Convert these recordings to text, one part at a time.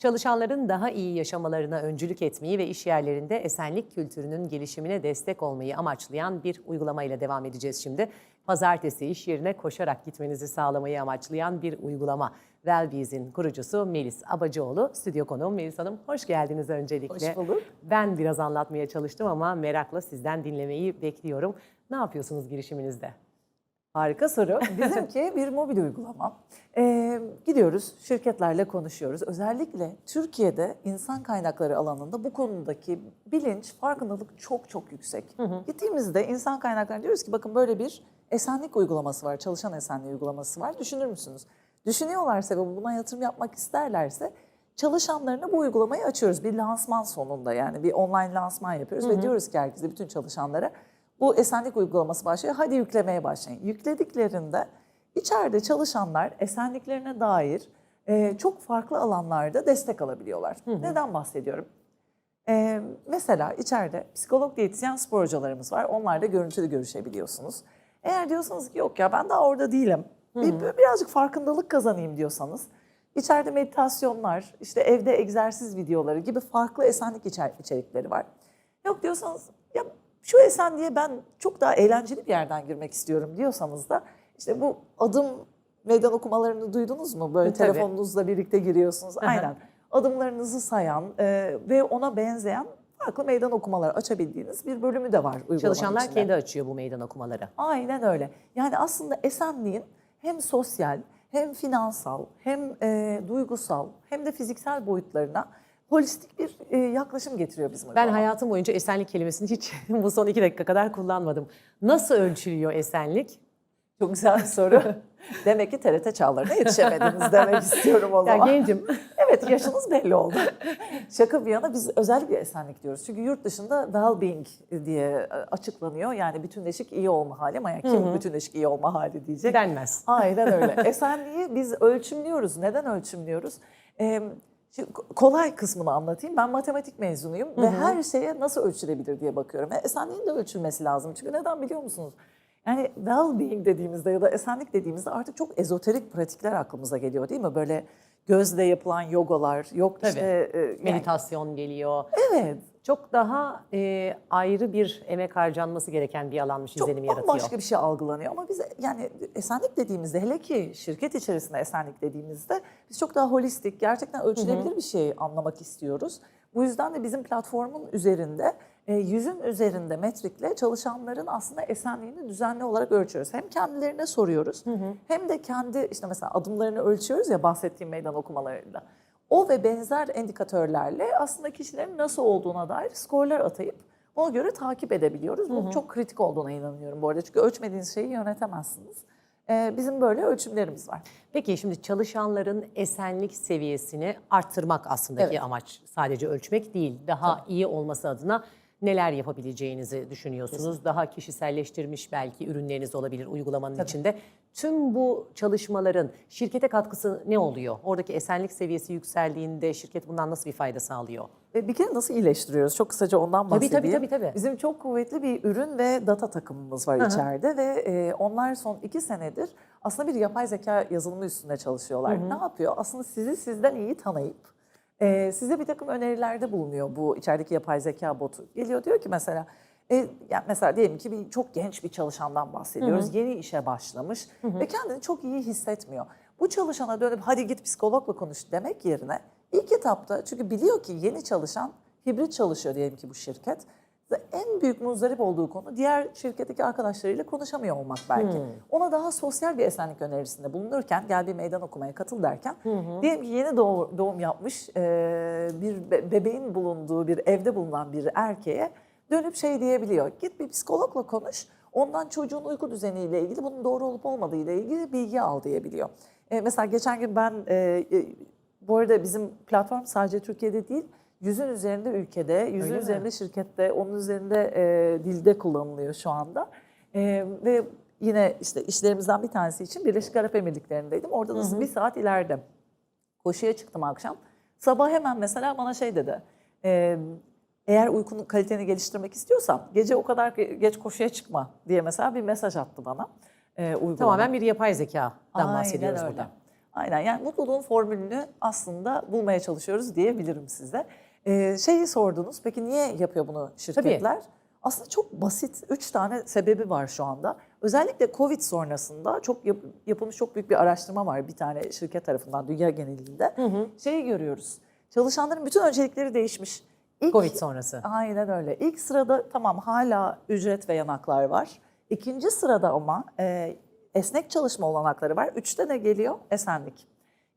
Çalışanların daha iyi yaşamalarına öncülük etmeyi ve iş yerlerinde esenlik kültürünün gelişimine destek olmayı amaçlayan bir uygulamayla devam edeceğiz şimdi. Pazartesi iş yerine koşarak gitmenizi sağlamayı amaçlayan bir uygulama. Wellbees'in kurucusu Melis Abacıoğlu, stüdyo konuğum Melis Hanım. Hoş geldiniz öncelikle. Hoş bulduk. Ben biraz anlatmaya çalıştım ama merakla sizden dinlemeyi bekliyorum. Ne yapıyorsunuz girişiminizde? Harika soru. Bizimki bir mobil uygulama. Ee, gidiyoruz, şirketlerle konuşuyoruz. Özellikle Türkiye'de insan kaynakları alanında bu konudaki bilinç, farkındalık çok çok yüksek. Gittiğimizde insan kaynakları diyoruz ki bakın böyle bir esenlik uygulaması var, çalışan esenliği uygulaması var. Düşünür müsünüz? Düşünüyorlarsa ve buna yatırım yapmak isterlerse çalışanlarına bu uygulamayı açıyoruz. Bir lansman sonunda yani bir online lansman yapıyoruz ve diyoruz ki herkese, bütün çalışanlara bu esenlik uygulaması başlıyor. Hadi yüklemeye başlayın. Yüklediklerinde içeride çalışanlar esenliklerine dair e, çok farklı alanlarda destek alabiliyorlar. Neden bahsediyorum? E, mesela içeride psikolog, diyetisyen, spor hocalarımız var. Onlarla görüntülü görüşebiliyorsunuz. Eğer diyorsanız ki yok ya ben daha orada değilim. Bir, bir- birazcık farkındalık kazanayım diyorsanız içeride meditasyonlar, işte evde egzersiz videoları gibi farklı esenlik içer- içerikleri var. Yok diyorsanız ya şu esenliğe ben çok daha eğlenceli bir yerden girmek istiyorum diyorsanız da işte bu adım meydan okumalarını duydunuz mu? Böyle Tabii. telefonunuzla birlikte giriyorsunuz. Aynen. Adımlarınızı sayan e, ve ona benzeyen farklı meydan okumalar açabildiğiniz bir bölümü de var uygulamanın Çalışanlar içinde. kendi açıyor bu meydan okumaları. Aynen öyle. Yani aslında esenliğin hem sosyal hem finansal hem e, duygusal hem de fiziksel boyutlarına holistik bir e, yaklaşım getiriyor bizim Ben hayatım boyunca esenlik kelimesini hiç bu son iki dakika kadar kullanmadım. Nasıl ölçülüyor esenlik? Çok güzel bir soru. Demek ki TRT çağlarına yetişemediniz demek istiyorum o Ya zaman. gencim. Evet yaşınız belli oldu. Şaka bir yana biz özellikle esenlik diyoruz. Çünkü yurt dışında well-being diye e, açıklanıyor. Yani bütünleşik iyi olma hali ama yani kim bütünleşik iyi olma hali diyecek. Denmez. Aynen öyle. Esenliği biz ölçümlüyoruz. Neden ölçümlüyoruz? Ee, şimdi kolay kısmını anlatayım. Ben matematik mezunuyum ve her şeye nasıl ölçülebilir diye bakıyorum. Ve esenliğin de ölçülmesi lazım. Çünkü neden biliyor musunuz? Yani well-being dediğimizde ya da esenlik dediğimizde artık çok ezoterik pratikler aklımıza geliyor değil mi? Böyle gözle yapılan yogalar, yok işte... e, yani- Meditasyon geliyor. evet. Çok daha e, ayrı bir emek harcanması gereken bir alanmış Çok izlenim yaratıyor. bambaşka bir şey algılanıyor ama biz yani esenlik dediğimizde hele ki şirket içerisinde esenlik dediğimizde biz çok daha holistik, gerçekten ölçülebilir bir şey anlamak istiyoruz. Bu yüzden de bizim platformun üzerinde yüzün üzerinde metrikle çalışanların aslında esenliğini düzenli olarak ölçüyoruz. Hem kendilerine soruyoruz hem de kendi işte mesela adımlarını ölçüyoruz ya bahsettiğim meydan okumalarıyla. O ve benzer endikatörlerle aslında kişilerin nasıl olduğuna dair skorlar atayıp ona göre takip edebiliyoruz. Bu çok kritik olduğuna inanıyorum bu arada. Çünkü ölçmediğiniz şeyi yönetemezsiniz. Ee, bizim böyle ölçümlerimiz var. Peki şimdi çalışanların esenlik seviyesini arttırmak aslındaki Evet. amaç. Sadece ölçmek değil, daha iyi olması adına neler yapabileceğinizi düşünüyorsunuz. Daha kişiselleştirilmiş belki ürünleriniz olabilir uygulamanın içinde. Tüm bu çalışmaların şirkete katkısı ne oluyor? Oradaki esenlik seviyesi yükseldiğinde şirket bundan nasıl bir fayda sağlıyor? Ve bir kere nasıl iyileştiriyoruz? Çok kısaca ondan Tabii, bahsedeyim. tabii, tabii, tabii. Bizim çok kuvvetli bir ürün ve data takımımız var içeride ve e, onlar son iki senedir aslında bir yapay zeka yazılımı üstünde çalışıyorlar. Ne yapıyor? Aslında sizi sizden iyi tanıyıp e, size bir takım önerilerde bulunuyor bu içerideki yapay zeka botu. Geliyor diyor ki mesela e, yani mesela diyelim ki bir çok genç bir çalışandan bahsediyoruz. Yeni işe başlamış ve kendini çok iyi hissetmiyor. Bu çalışana dönüp hadi git psikologla konuş demek yerine ilk etapta çünkü biliyor ki yeni çalışan hibrit çalışıyor diyelim ki bu şirket. Ve en büyük muzdarip olduğu konu diğer şirketteki arkadaşlarıyla konuşamıyor olmak belki. Ona daha sosyal bir esenlik önerisinde bulunurken gel bir meydan okumaya katıl derken diyelim ki yeni doğum, doğum yapmış e, bir be- bebeğin bulunduğu bir evde bulunan bir erkeğe dönüp şey diyebiliyor. Git bir psikologla konuş. Ondan çocuğun uyku düzeniyle ilgili bunun doğru olup olmadığı ile ilgili bilgi al diyebiliyor. E, mesela geçen gün ben e, e, bu arada bizim platform sadece Türkiye'de değil yüzün üzerinde ülkede, yüzün Öyle mi? üzerinde şirkette, onun üzerinde e, dilde kullanılıyor şu anda. E, ve yine işte işlerimizden bir tanesi için Birleşik Arap Emirlikleri'ndeydim. Orada da bir saat ileride. Koşuya çıktım akşam. Sabah hemen mesela bana şey dedi. e, eğer uykunun kaliteni geliştirmek istiyorsan gece o kadar geç koşuya çıkma diye mesela bir mesaj attı bana. E, uygulama. Tamamen bir yapay zekadan Aynen bahsediyoruz öyle. burada. Aynen yani mutluluğun formülünü aslında bulmaya çalışıyoruz diyebilirim size. Ee, şeyi sordunuz peki niye yapıyor bunu şirketler? Aslında çok basit üç tane sebebi var şu anda. Özellikle Covid sonrasında çok yap- yapılmış çok büyük bir araştırma var bir tane şirket tarafından dünya genelinde. Şeyi görüyoruz. Çalışanların bütün öncelikleri değişmiş. İlk, Covid sonrası. Aynen öyle. İlk sırada tamam hala ücret ve yanaklar var. İkinci sırada ama e, esnek çalışma olanakları var. Üçte ne geliyor? Esenlik.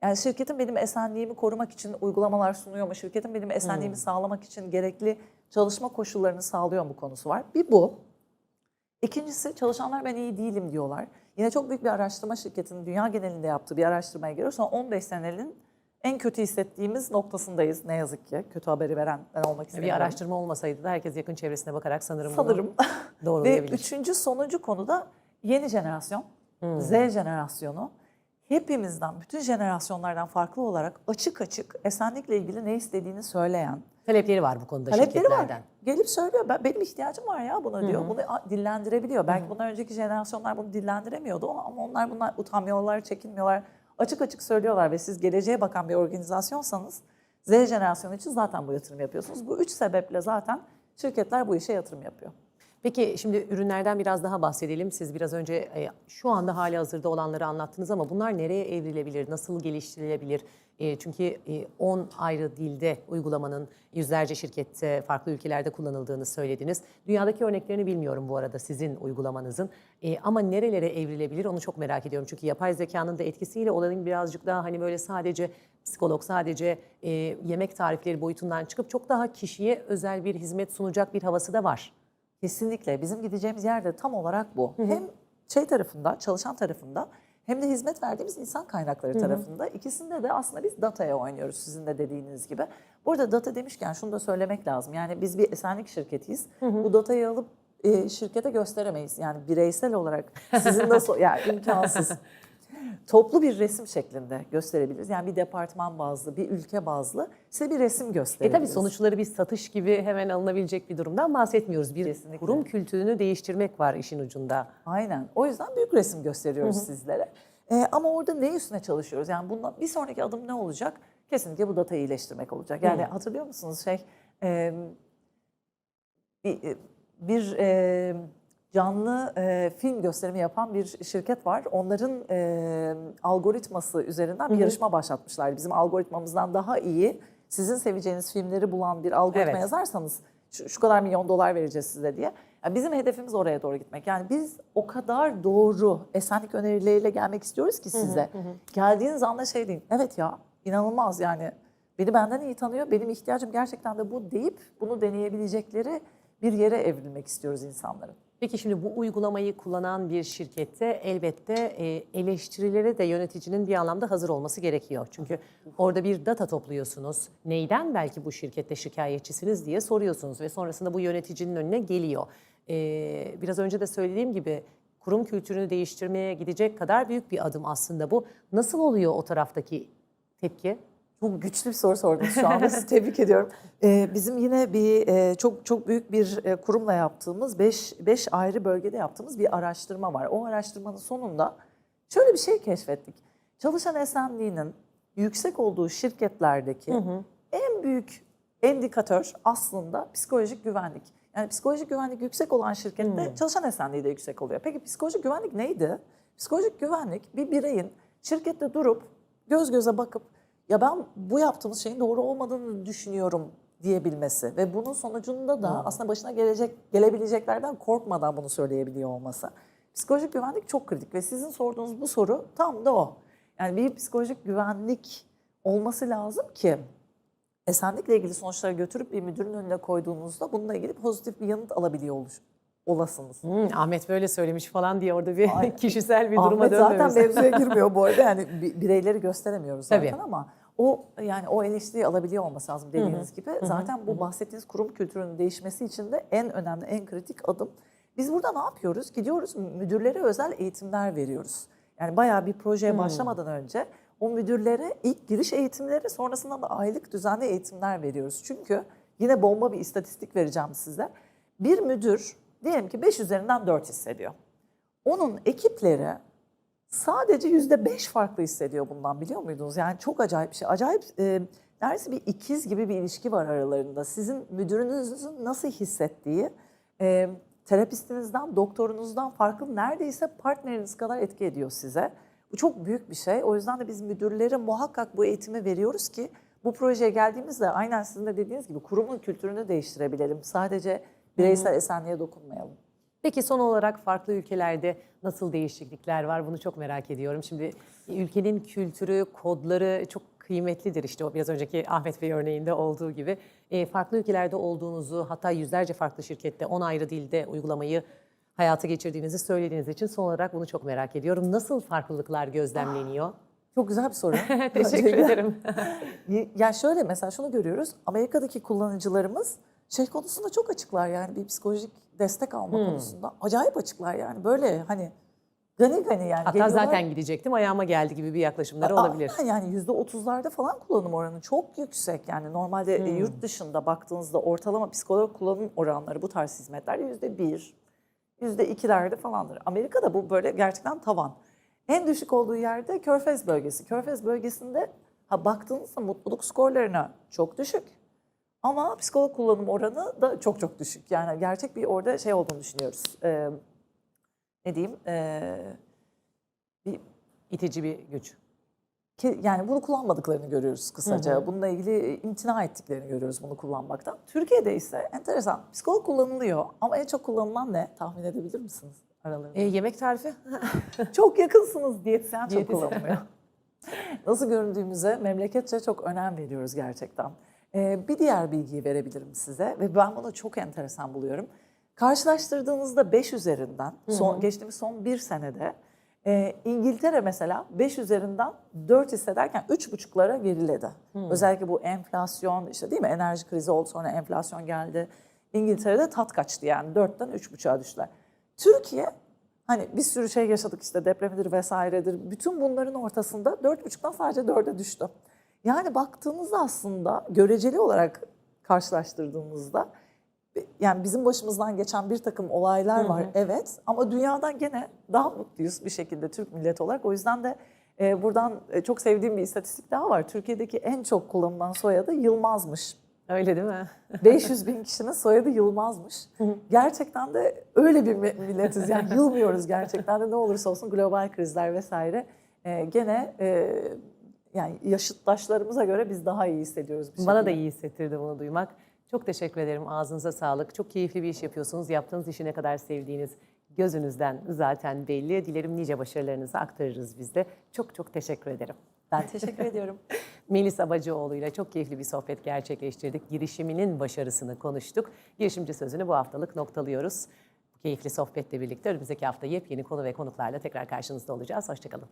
Yani şirketin benim esenliğimi korumak için uygulamalar sunuyor mu? Şirketin benim esenliğimi sağlamak için gerekli çalışma koşullarını sağlıyor mu konusu var. Bir bu. İkincisi çalışanlar ben iyi değilim diyorlar. Yine çok büyük bir araştırma şirketinin dünya genelinde yaptığı bir araştırmaya göre son 15 senenin en kötü hissettiğimiz noktasındayız ne yazık ki. Kötü haberi veren ben olmak Bir istemiyorum. araştırma olmasaydı da herkes yakın çevresine bakarak sanırım Sanırım. Ve doğrulayabilir. üçüncü sonuncu konu da yeni jenerasyon, Z jenerasyonu. Hepimizden, bütün jenerasyonlardan farklı olarak açık açık esenlikle ilgili ne istediğini söyleyen, Talepleri var bu konuda talepleri şirketlerden. var. Gelip söylüyor, ben, benim ihtiyacım var ya buna diyor. Bunu a- dillendirebiliyor. Belki bundan önceki jenerasyonlar bunu dillendiremiyordu ama onlar bunlar utanmıyorlar, çekinmiyorlar. Açık açık söylüyorlar ve siz geleceğe bakan bir organizasyonsanız Z jenerasyonu için zaten bu yatırım yapıyorsunuz. Bu üç sebeple zaten şirketler bu işe yatırım yapıyor. Peki şimdi ürünlerden biraz daha bahsedelim. Siz biraz önce e, şu anda hali hazırda olanları anlattınız ama bunlar nereye evrilebilir, nasıl geliştirilebilir? E, çünkü e, 10 ayrı dilde uygulamanın yüzlerce şirkette, farklı ülkelerde kullanıldığını söylediniz. Dünyadaki örneklerini bilmiyorum bu arada sizin uygulamanızın. E, ama nerelere evrilebilir onu çok merak ediyorum. Çünkü yapay zekanın da etkisiyle olayın birazcık daha hani böyle sadece psikolog, sadece e, yemek tarifleri boyutundan çıkıp çok daha kişiye özel bir hizmet sunacak bir havası da var. Kesinlikle. Bizim gideceğimiz yer de tam olarak bu. Hem şey tarafında, çalışan tarafında hem de hizmet verdiğimiz insan kaynakları tarafında. İkisinde de aslında biz dataya oynuyoruz sizin de dediğiniz gibi. Burada data demişken şunu da söylemek lazım. Yani biz bir esenlik şirketiyiz. Bu datayı alıp e, şirkete gösteremeyiz. Yani bireysel olarak sizin nasıl, yani imkansız. Toplu bir resim şeklinde gösterebiliriz. Yani bir departman bazlı, bir ülke bazlı size bir resim E gösterebiliriz. tabii sonuçları bir satış gibi hemen alınabilecek bir durumdan bahsetmiyoruz. Bir Kesinlikle. kurum kültürünü değiştirmek var işin ucunda. Aynen. O yüzden büyük resim gösteriyoruz sizlere. Ee, ama orada ne üstüne çalışıyoruz? Yani bundan bir sonraki adım ne olacak? Kesinlikle bu datayı iyileştirmek olacak. Yani hatırlıyor musunuz şey e, bir, bir e, canlı e, film gösterimi yapan bir şirket var. Onların e, algoritması üzerinden bir yarışma başlatmışlar. Bizim algoritmamızdan daha iyi sizin seveceğiniz filmleri bulan bir algoritma Evet. yazarsanız şu, şu kadar milyon dolar vereceğiz size diye. Yani bizim hedefimiz oraya doğru gitmek. Yani biz o kadar doğru esenlik önerileriyle gelmek istiyoruz ki size. Geldiğiniz anda şey deyin. Evet ya inanılmaz yani. Beni benden iyi tanıyor. Benim ihtiyacım gerçekten de bu deyip bunu deneyebilecekleri bir yere evrilmek istiyoruz insanların. Peki şimdi bu uygulamayı kullanan bir şirkette elbette e, eleştirilere de yöneticinin bir anlamda hazır olması gerekiyor. Çünkü orada bir data topluyorsunuz. Neyden belki bu şirkette şikayetçisiniz diye soruyorsunuz ve sonrasında bu yöneticinin önüne geliyor. E, biraz önce de söylediğim gibi kurum kültürünü değiştirmeye gidecek kadar büyük bir adım aslında bu. Nasıl oluyor o taraftaki tepki? Çok güçlü bir soru sordunuz şu anda. Sizi tebrik ediyorum. Ee, bizim yine bir e, çok çok büyük bir e, kurumla yaptığımız, beş, beş ayrı bölgede yaptığımız bir araştırma var. O araştırmanın sonunda şöyle bir şey keşfettik. Çalışan esenliğinin yüksek olduğu şirketlerdeki en büyük endikatör aslında psikolojik güvenlik. Yani psikolojik güvenlik yüksek olan şirkette çalışan esenliği de yüksek oluyor. Peki psikolojik güvenlik neydi? Psikolojik güvenlik bir bireyin şirkette durup göz göze bakıp ya ben bu yaptığımız şeyin doğru olmadığını düşünüyorum diyebilmesi ve bunun sonucunda da aslında başına gelecek gelebileceklerden korkmadan bunu söyleyebiliyor olması. Psikolojik güvenlik çok kritik ve sizin sorduğunuz bu soru tam da o. Yani bir psikolojik güvenlik olması lazım ki esenlikle ilgili sonuçları götürüp bir müdürün önüne koyduğunuzda bununla ilgili pozitif bir yanıt alabiliyor oluş, olasınız. Hmm, Ahmet böyle söylemiş falan diye orada bir kişisel bir duruma Ahmet zaten dönmemiz. mevzuya girmiyor bu arada. Yani bi- bireyleri gösteremiyoruz zaten Tabii. ama o yani o eleştiriyi alabiliyor olması lazım dediğiniz gibi. Zaten bu bahsettiğiniz kurum kültürünün değişmesi için de en önemli, en kritik adım. Biz burada ne yapıyoruz? Gidiyoruz müdürlere özel eğitimler veriyoruz. Yani bayağı bir projeye başlamadan önce o müdürlere ilk giriş eğitimleri sonrasında da aylık düzenli eğitimler veriyoruz. Çünkü yine bomba bir istatistik vereceğim size. Bir müdür diyelim ki 5 üzerinden 4 hissediyor. Onun ekipleri sadece yüzde beş farklı hissediyor bundan biliyor muydunuz? Yani çok acayip bir şey. Acayip e, neredeyse bir ikiz gibi bir ilişki var aralarında. Sizin müdürünüzün nasıl hissettiği e, terapistinizden, doktorunuzdan farklı neredeyse partneriniz kadar etki ediyor size. Bu çok büyük bir şey. O yüzden de biz müdürlere muhakkak bu eğitimi veriyoruz ki bu projeye geldiğimizde aynen sizin de dediğiniz gibi kurumun kültürünü değiştirebilelim. Sadece bireysel esenliğe dokunmayalım. Peki son olarak farklı ülkelerde nasıl değişiklikler var bunu çok merak ediyorum. Şimdi ülkenin kültürü, kodları çok kıymetlidir işte biraz önceki Ahmet Bey örneğinde olduğu gibi. E, farklı ülkelerde olduğunuzu hatta yüzlerce farklı şirkette 10 ayrı dilde uygulamayı hayata geçirdiğinizi söylediğiniz için son olarak bunu çok merak ediyorum. Nasıl farklılıklar gözlemleniyor? Çok güzel bir soru. Teşekkür ederim. Ya şöyle mesela şunu görüyoruz. Amerika'daki kullanıcılarımız şey konusunda çok açıklar yani bir psikolojik destek alma Hmm. konusunda. Acayip açıklar yani böyle hani gani gani yani. Hatta geliyorlar. zaten gidecektim ayağıma geldi gibi bir yaklaşımları olabilir. aynen Yani yüzde otuzlarda falan kullanım oranı çok yüksek. Yani normalde Hmm. e, yurt dışında baktığınızda ortalama psikolog kullanım oranları bu tarz hizmetler yüzde bir, yüzde ikilerde falandır. Amerika'da bu böyle gerçekten tavan. En düşük olduğu yerde Körfez bölgesi. Körfez bölgesinde ha baktığınızda mutluluk skorlarına çok düşük. Ama psikolog kullanım oranı da çok çok düşük. Yani gerçek bir orada şey olduğunu düşünüyoruz. Ee, ne diyeyim? Ee, bir İtici bir güç. ki yani bunu kullanmadıklarını görüyoruz kısaca. Bununla ilgili imtina ettiklerini görüyoruz bunu kullanmaktan. Türkiye'de ise enteresan. Psikolog kullanılıyor ama en çok kullanılan ne? Tahmin edebilir misiniz aralarında? E, yemek tarifi? çok yakınsınız diyetisyen çok kullanılıyor. Nasıl göründüğümüze memleketçe çok önem veriyoruz gerçekten. Ee, bir diğer bilgiyi verebilirim size ve ben bunu çok enteresan buluyorum. Karşılaştırdığınızda 5 üzerinden son, geçtiğimiz son bir senede e, İngiltere mesela 5 üzerinden 4 hissederken 3,5'lara geriledi. Özellikle bu enflasyon işte değil mi enerji krizi oldu sonra enflasyon geldi. İngiltere'de tat kaçtı yani 4'ten 3,5'a düştüler. Türkiye hani bir sürü şey yaşadık işte depremidir vesairedir. Bütün bunların ortasında 4,5'tan sadece 4'e düştü. Yani baktığınızda aslında göreceli olarak karşılaştırdığımızda yani bizim başımızdan geçen bir takım olaylar var evet ama dünyadan gene daha mutluyuz bir şekilde Türk milleti olarak. O yüzden de e, buradan e, çok sevdiğim bir istatistik daha var. Türkiye'deki en çok kullanılan soyadı Yılmaz'mış. Öyle değil mi? 500 bin kişinin soyadı Yılmaz'mış. Gerçekten de öyle bir mi- milletiz yani yılmıyoruz gerçekten de ne olursa olsun global krizler vesaire e, gene e, yani yaşıtlaşlarımıza göre biz daha iyi hissediyoruz. Bir Bana da iyi hissettirdi bunu duymak. Çok teşekkür ederim. Ağzınıza sağlık. Çok keyifli bir iş yapıyorsunuz. Yaptığınız işi ne kadar sevdiğiniz gözünüzden zaten belli. Dilerim nice başarılarınızı aktarırız biz de. Çok çok teşekkür ederim. Ben teşekkür ediyorum. Melis Abacıoğlu ile çok keyifli bir sohbet gerçekleştirdik. Girişiminin başarısını konuştuk. Girişimci sözünü bu haftalık noktalıyoruz. Bu keyifli sohbetle birlikte önümüzdeki hafta yepyeni konu ve konuklarla tekrar karşınızda olacağız. Hoşçakalın.